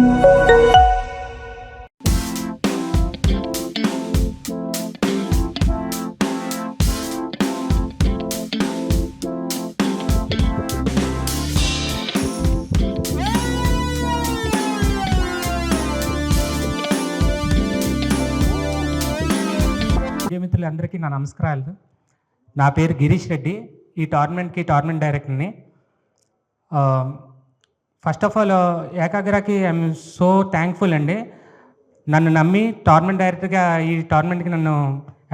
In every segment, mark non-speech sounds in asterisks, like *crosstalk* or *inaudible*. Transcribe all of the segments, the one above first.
Media మిత్రులందరికీ నా నమస్కారాలు. నా పేరు గిరీష్ రెడ్డి. ఈ టోర్నమెంట్కి టోర్నమెంట్ డైరెక్టర్ని ఫస్ట్ ఆఫ్ ఆల్ ఏకాగ్రకి ఐఎమ్ సో థ్యాంక్ఫుల్ అండి. నన్ను నమ్మి టోర్నమెంట్ డైరెక్టర్గా ఈ టోర్నమెంట్కి నన్ను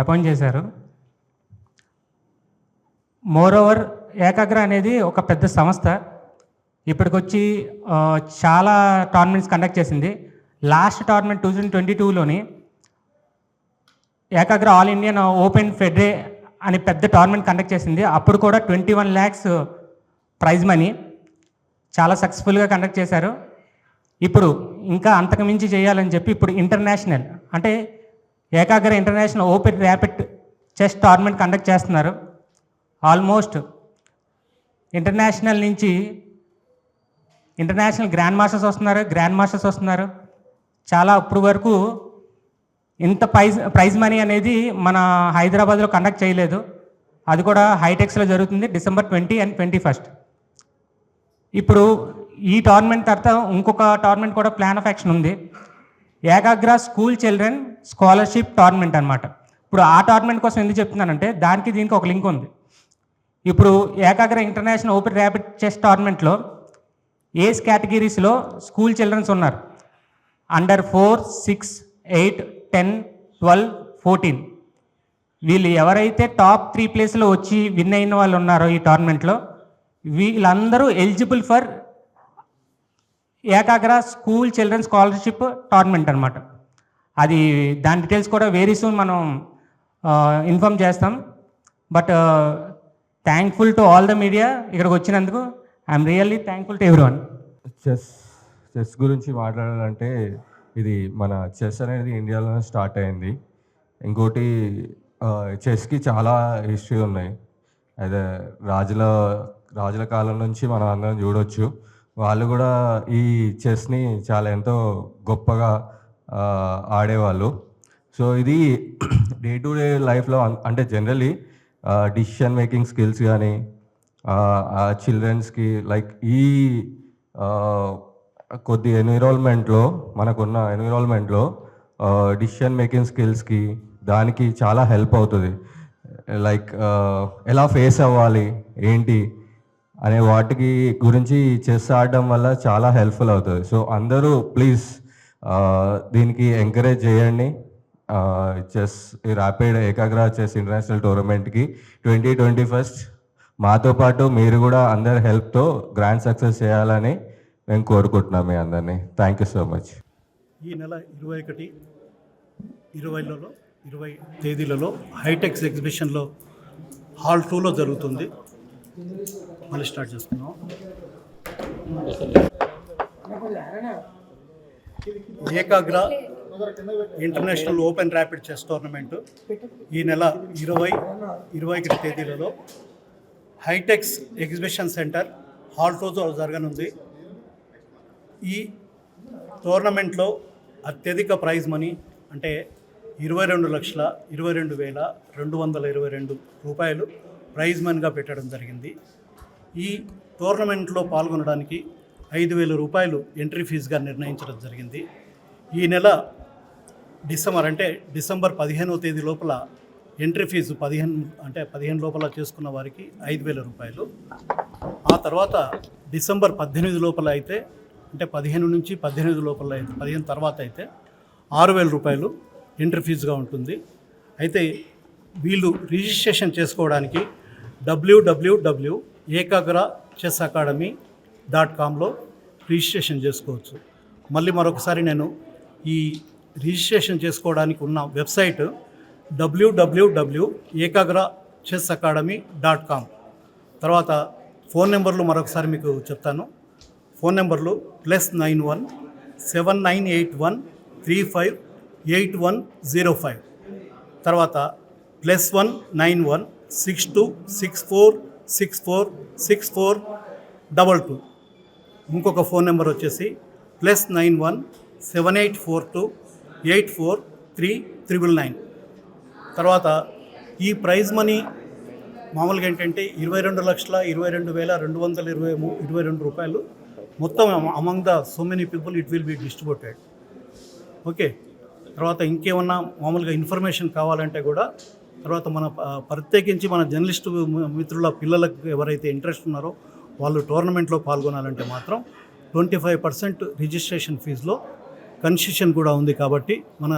అపాయింట్ చేశారు. మోర్ ఓవర్ ఏకాగ్ర అనేది ఒక పెద్ద సంస్థ. ఇప్పటికొచ్చి చాలా టోర్నమెంట్స్ కండక్ట్ చేసింది. Last tournament two thousand twenty టూలోని Ekagra all Indian open ఫెడరే అని పెద్ద టోర్నమెంట్ కండక్ట్ చేసింది. అప్పుడు కూడా twenty one lakhs prize money చాలా సక్సెస్ఫుల్గా కండక్ట్ చేశారు. ఇప్పుడు ఇంకా అంతకు మించి చేయాలని చెప్పి ఇప్పుడు ఇంటర్నేషనల్ అంటే Ekagra international open rapid chess tournament conduct చేస్తున్నారు. ఆల్మోస్ట్ ఇంటర్నేషనల్ నుంచి ఇంటర్నేషనల్ గ్రాండ్ మాస్టర్స్ వస్తున్నారు గ్రాండ్ మాస్టర్స్ వస్తున్నారు. చాలా ఇప్పుడు వరకు ఇంత ప్రైజ్ ప్రైజ్ మనీ అనేది మన హైదరాబాద్లో కండక్ట్ చేయలేదు. అది కూడా హైటెక్స్లో జరుగుతుంది December twenty and twenty first ఇప్పుడు ఈ టోర్నమెంట్ తర్వాత ఇంకొక టోర్నమెంట్ కూడా ప్లాన్ ఆఫ్ యాక్షన్ ఉంది. Ekagra school children scholarship tournament అనమాట ఇప్పుడు ఆ టోర్నమెంట్ కోసం ఎందుకు చెప్తున్నానంటే దానికి దీనికి ఒక లింక్ ఉంది. ఇప్పుడు Ekagra international open rapid chess టోర్నమెంట్లో ఏజ్ కేటగిరీస్లో స్కూల్ చిల్డ్రన్స్ ఉన్నారు. Under four six eight ten twelve fourteen వీళ్ళు ఎవరైతే టాప్ త్రీ ప్లేస్లో వచ్చి విన్ అయిన వాళ్ళు ఉన్నారో ఈ టోర్నమెంట్లో వీళ్ళందరూ eligible for Ekagra school children scholarship tournament అనమాట అది దాని డీటెయిల్స్ కూడా వెరీ సూన్ మనం ఇన్ఫామ్ చేస్తాం. But thankful to all the media ఇక్కడికి వచ్చినందుకు I'm really thankful to everyone chess chess గురించి మాట్లాడాలంటే ఇది మన చెస్ అనేది ఇండియాలోనే స్టార్ట్ అయింది. ఇంకోటి చెస్కి చాలా హిస్టరీ ఉన్నాయి. అదే రాజుల రాజుల కాలం నుంచి మనం అందరం చూడొచ్చు. వాళ్ళు కూడా ఈ చెస్ని చాలా ఎంతో గొప్పగా ఆడేవాళ్ళు. సో ఇది *clears throat* డే టు డే లైఫ్లో అంటే జనరలీ డిసిషన్ మేకింగ్ స్కిల్స్ కానీ చిల్డ్రన్స్కి లైక్ ఈ కొద్ది ఎన్విరాన్మెంట్లో మనకున్న ఎన్విరాన్మెంట్లో డిసిషన్ మేకింగ్ స్కిల్స్కి దానికి చాలా హెల్ప్ అవుతుంది. లైక్ ఎలా ఫేస్ అవ్వాలి ఏంటి అనే వాటికి గురించి చెస్ ఆడడం వల్ల చాలా హెల్ప్ఫుల్ అవుతుంది. సో అందరూ ప్లీజ్ దీనికి ఎంకరేజ్ చేయండి. Chess rapid Ekagra chess international టోర్నమెంట్కి twenty twenty first మాతో పాటు మీరు కూడా అందరి హెల్ప్తో గ్రాండ్ సక్సెస్ చేయాలని మేము కోరుకుంటున్నాం మీ అందరినీ. Thank you so much. ఈ నెల ఇరవై ఒకటి ఇరవైలలో ఇరవై తేదీలలో హైటెక్స్ ఎగ్జిబిషన్లో హాల్ టూలో జరుగుతుంది. మళ్ళీ స్టార్ట్ చేస్తున్నాం. Ekagra international open rapid chess tournament ఈ నెల ఇరవై ఇరవై ఒకటి తేదీలలో హైటెక్స్ ఎగ్జిబిషన్ సెంటర్ హాల్ రోజు జరగనుంది. ఈ టోర్నమెంట్లో అత్యధిక ప్రైజ్ మనీ అంటే ఇరవై రెండు లక్షల ఇరవై రెండు వేల రెండు వందల ఇరవై రెండు రూపాయలు ప్రైజ్ మనీగా పెట్టడం జరిగింది. ఈ టోర్నమెంట్లో పాల్గొనడానికి ఐదు వేల రూపాయలు ఎంట్రీ ఫీజుగా నిర్ణయించడం జరిగింది. ఈ నెల డిసెంబర్ అంటే డిసెంబర్ పదిహేనవ తేదీ లోపల ఎంట్రీ ఫీజు పదిహేను అంటే పదిహేను లోపల చేసుకున్న వారికి ఐదు వేల రూపాయలు. ఆ తర్వాత డిసెంబర్ పద్దెనిమిది లోపల అయితే అంటే పదిహేను నుంచి పద్దెనిమిది లోపల అయితే పదిహేను తర్వాత అయితే ఆరు వేల రూపాయలు ఎంట్రీ ఫీజుగా ఉంటుంది. అయితే వీళ్ళు రిజిస్ట్రేషన్ చేసుకోవడానికి WWW Ekagra chess academy dot కామ్లో registration చేసుకోవచ్చు. మళ్ళీ మరొకసారి నేను ఈ రిజిస్ట్రేషన్ చేసుకోవడానికి ఉన్న website WWW Ekagra chess academy dot com తర్వాత ఫోన్ నెంబర్లు మరొకసారి మీకు చెప్తాను. ఫోన్ నెంబర్లు plus nine one seven nine eight one three five eight one zero five. తర్వాత plus one nine one six two six four six four six four double two. ఇంకొక phone number వచ్చేసి plus nine one seven eight four two eight four three triple nine. తర్వాత ఈ prize money మామూలుగా ఏంటంటే ఇరవై రెండు లక్షల ఇరవై రెండు వేల రెండు వందల ఇరవై ఇరవై రెండు రూపాయలు. మొత్తం among the so many people it will be distributed okay. తర్వాత ఇంకేమన్నా మామూలుగా ఇన్ఫర్మేషన్ కావాలంటే కూడా తర్వాత మన ప్రత్యేకించి మన జర్నలిస్టు మిత్రుల పిల్లలకు ఎవరైతే ఇంట్రెస్ట్ ఉన్నారో వాళ్ళు టోర్నమెంట్లో పాల్గొనాలంటే మాత్రం ట్వంటీ ఫైవ్ పర్సెంట్ రిజిస్ట్రేషన్ ఫీజులో కన్సెషన్ కూడా ఉంది కాబట్టి మన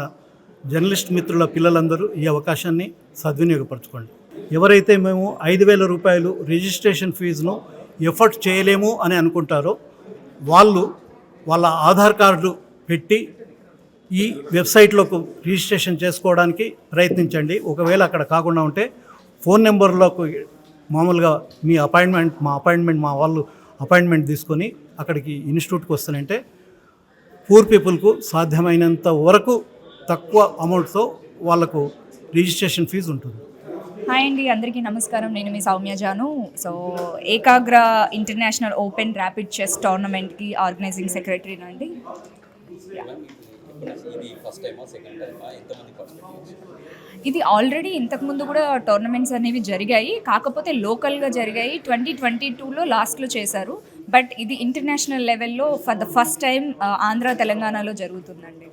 జర్నలిస్ట్ మిత్రుల పిల్లలందరూ ఈ అవకాశాన్ని సద్వినియోగపరచుకోండి. ఎవరైతే మేము ఐదు వేల రూపాయలు రిజిస్ట్రేషన్ ఫీజును ఎఫర్ట్ చేయలేము అని అనుకుంటారో వాళ్ళు వాళ్ళ ఆధార్ కార్డు పెట్టి ఈ వెబ్సైట్లోకి రిజిస్ట్రేషన్ చేసుకోవడానికి ప్రయత్నించండి. ఒకవేళ అక్కడ కాకుండా ఉంటే ఫోన్ నెంబర్లోకి మామూలుగా మీ అపాయింట్మెంట్ మా అపాయింట్మెంట్ మా వాళ్ళు అపాయింట్మెంట్ తీసుకొని అక్కడికి ఇన్స్టిట్యూట్కి వస్తానంటే పూర్ పీపుల్కు సాధ్యమైనంత వరకు తక్కువ అమౌంట్తో వాళ్ళకు రిజిస్ట్రేషన్ ఫీజు ఉంటుంది. హాయ్ అండి అందరికీ నమస్కారం. నేను మీ Soumya Janu. So Ekagra international open rapid chess టోర్నమెంట్కి organising secretary అండి? ఇది ఫస్ట్ టైమా సెకండ్ టైమా ఎంతమంది పార్టిసిపేట్ ఇది ఆల్రెడీ ఇంతకుముందు కూడా టోర్నమెంట్స్ అనేవి జరిగాయి. కాకపోతే లోకల్గా జరిగాయి. ట్వంటీ ట్వంటీ టూలో లాస్ట్లో చేశారు. బట్ ఇది ఇంటర్నేషనల్ లెవెల్లో for the first time Andhra తెలంగాణలో జరుగుతుందండి.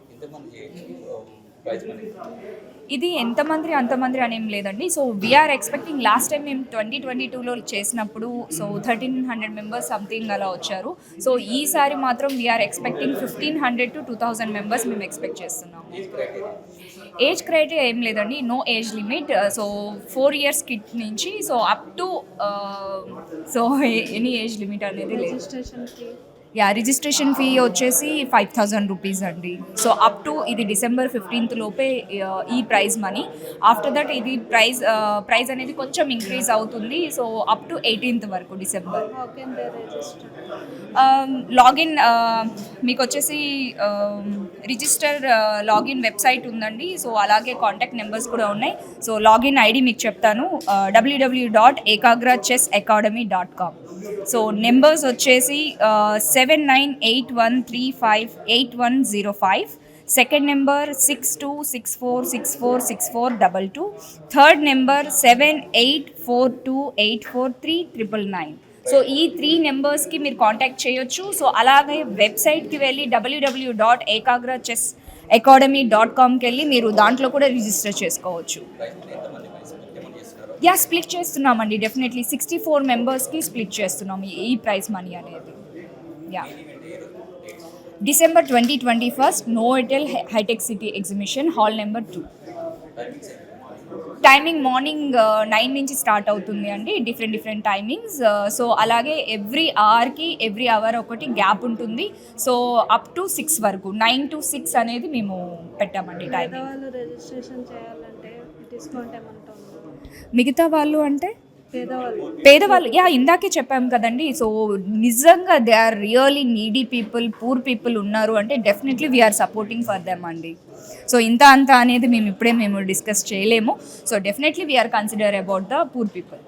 ప్రైజ్ మనీ ఇది ఎంతమంది అంతమంది అని ఏం లేదండి. So we are expecting last time మేము ట్వంటీ ట్వంటీ టూలో చేసినప్పుడు so thirteen hundred members something అలా వచ్చారు. సో ఈసారి మాత్రం we are expecting fifteen hundred to two thousand members మేము ఎక్స్పెక్ట్ చేస్తున్నాము. ఏజ్ క్రైటీరియా ఏం లేదండి. No age limit so four years kit నుంచి so up to so any age limit అనేది లేదు. యా రిజిస్ట్రేషన్ ఫీ వచ్చేసి ఫైవ్ థౌజండ్ రూపీస్ అండి. So up to ఇది డిసెంబర్ ఫిఫ్టీన్త్ లోపే ఆ, ఈ ప్రైజ్ మనీ ఆఫ్టర్ దట్ ఇది ప్రైజ్ ప్రైజ్ అనేది కొంచెం ఇంక్రీజ్ అవుతుంది. సో అప్ టు ఎయిటీన్త్ వరకు డిసెంబర్ లాగిన్ మీకు వచ్చేసి రిజిస్టర్ లాగిన్ వెబ్సైట్ ఉందండి. సో అలాగే కాంటాక్ట్ నెంబర్స్ కూడా ఉన్నాయి. సో లాగిన్ ఐడి మీకు చెప్తాను. WW dot Ekagra chess academy dot com so numbers వచ్చేసి seven nine eight one three five eight one zero five. Second number six two six four six four six four double two. Third number seven eight four two eight four three triple nine. So ఈ three నెంబర్స్కి మీరు contact చేయొచ్చు. So అలాగే వెబ్సైట్కి వెళ్ళి WW dot Ekagra chess academy dot కామ్కి వెళ్ళి మీరు దాంట్లో కూడా రిజిస్టర్ చేసుకోవచ్చు ప్రైజ్ మనీ ఎంతమంది ప్రైజ్ ఎంతమంది చేస్తున్నారు యా స్ప్లిట్ చేస్తున్నామండి డెఫినెట్లీ సిక్స్టీ ఫోర్ మెంబర్స్కి స్ప్లిట్ చేస్తున్నాము ఈ ప్రైజ్ మనీ అనేది. Ya. December twenty twenty first Novotel hitech city exhibition hall number two timing morning nine నుంచి స్టార్ట్ అవుతుంది అండి డిఫరెంట్ డిఫరెంట్ టైమింగ్స్ సో అలాగే ఎవ్రీ అవర్కి ఎవ్రీ అవర్ ఒకటి గ్యాప్ ఉంటుంది. సో అప్ టు సిక్స్ వరకు నైన్ టు సిక్స్ అనేది మేము పెట్టామండి టైమింగ్ రిజిస్ట్రేషన్ చేయాలంటే డిస్కౌంట్ ఏమంటా మిగతా వాళ్ళు అంటే? పేదవాళ్ళు. పేదవాళ్ళు. యా ఇందాకే చెప్పాం కదండి. సో నిజంగా they are really needy people poor people ఉన్నారు అంటే definitely we're supporting for them అండి. సో ఇంత అంత అనేది మేము ఇప్పుడే మేము డిస్కస్ చేయలేము. So definitely we're consider about the poor people.